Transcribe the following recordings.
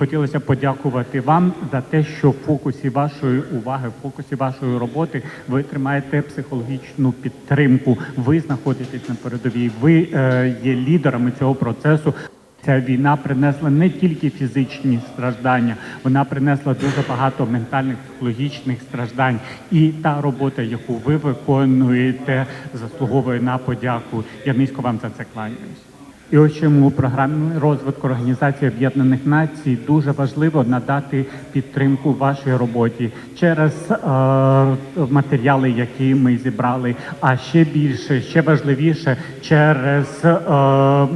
хотілося подякувати вам за те, що в фокусі вашої уваги, в фокусі вашої роботи ви тримаєте психологічну підтримку. Ви знаходитесь на передовій. Ви е, є лідерами цього процесу. Ця війна принесла не тільки фізичні страждання, вона принесла дуже багато ментальних психологічних страждань. І та робота, яку ви виконуєте, заслуговує на подяку. Я низько вам за це кланяюсь. І ось чому програмі розвитку Організації Об'єднаних Націй дуже важливо надати підтримку вашій роботі через е, матеріали, які ми зібрали, а ще більше, ще важливіше, через е,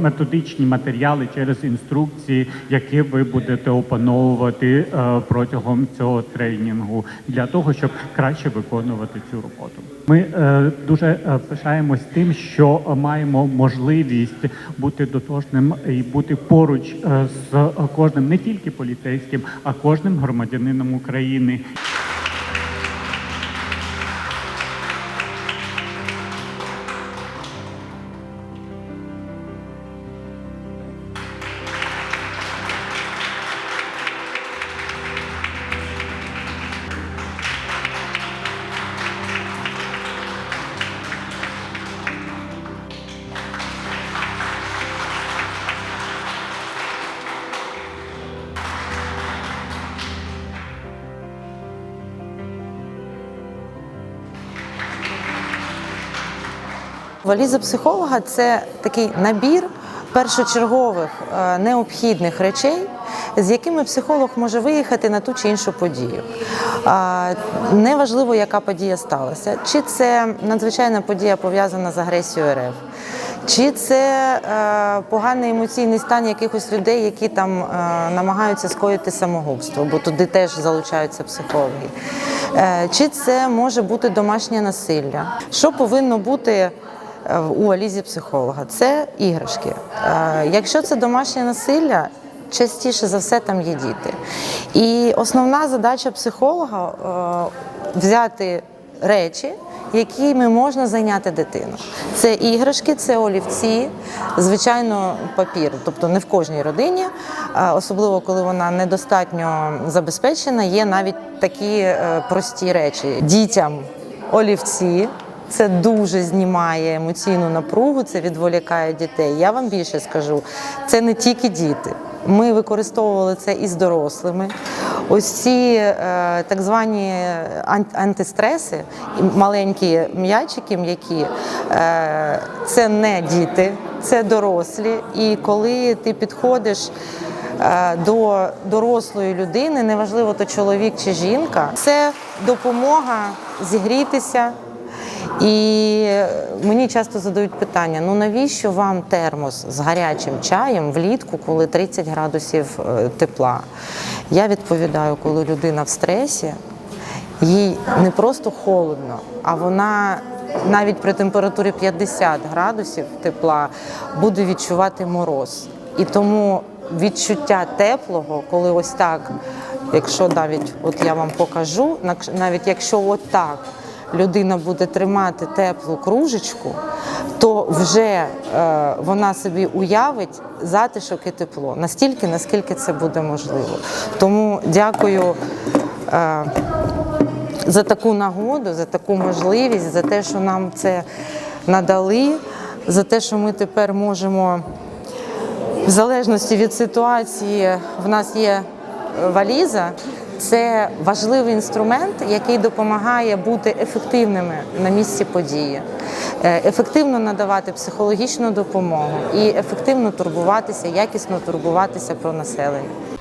методичні матеріали, через інструкції, які ви будете опановувати е, протягом цього тренінгу для того, щоб краще виконувати цю роботу. Ми е, дуже е, пишаємось тим, що маємо можливість бути дотошним і бути поруч е, з кожним не тільки поліцейським, а кожним громадянином України. Валіза психолога це такий набір першочергових е, необхідних речей, з якими психолог може виїхати на ту чи іншу подію. Неважливо, яка подія сталася, чи це надзвичайна подія пов'язана з агресією РФ. Чи це е, поганий емоційний стан якихось людей, які там е, намагаються скоїти самогубство, бо туди теж залучаються психологи. Е, чи це може бути домашнє насилля? Що повинно бути у валізі психолога? Це іграшки. Е, якщо це домашнє насилля, частіше за все там є діти. І основна задача психолога е, взяти речі якими можна зайняти дитину. Це іграшки, це олівці, звичайно, папір. Тобто не в кожній родині, особливо коли вона недостатньо забезпечена, є навіть такі е, прості речі. Дітям олівці. Це дуже знімає емоційну напругу, це відволікає дітей. Я вам більше скажу, це не тільки діти. Ми використовували це і з дорослими. Ось ці е, так звані антистреси, маленькі м'ячики м'які, е, це не діти, це дорослі. І коли ти підходиш е, до дорослої людини, неважливо то чоловік чи жінка, це допомога зігрітися. І мені часто задають питання: ну навіщо вам термос з гарячим чаєм влітку, коли 30 градусів е, тепла? Я відповідаю, коли людина в стресі, їй не просто холодно, а вона навіть при температурі 50 градусів тепла буде відчувати мороз. І тому відчуття теплого, коли ось так, якщо навіть от я вам покажу, навіть якщо от так людина буде тримати теплу кружечку, то вже е, вона собі уявить затишок і тепло настільки, наскільки це буде можливо. Тому дякую. Е, за таку нагоду, за таку можливість, за те, що нам це надали, за те, що ми тепер можемо, в залежності від ситуації, в нас є валіза. Це важливий інструмент, який допомагає бути ефективними на місці події, е, ефективно надавати психологічну допомогу і ефективно турбуватися, якісно турбуватися про населення.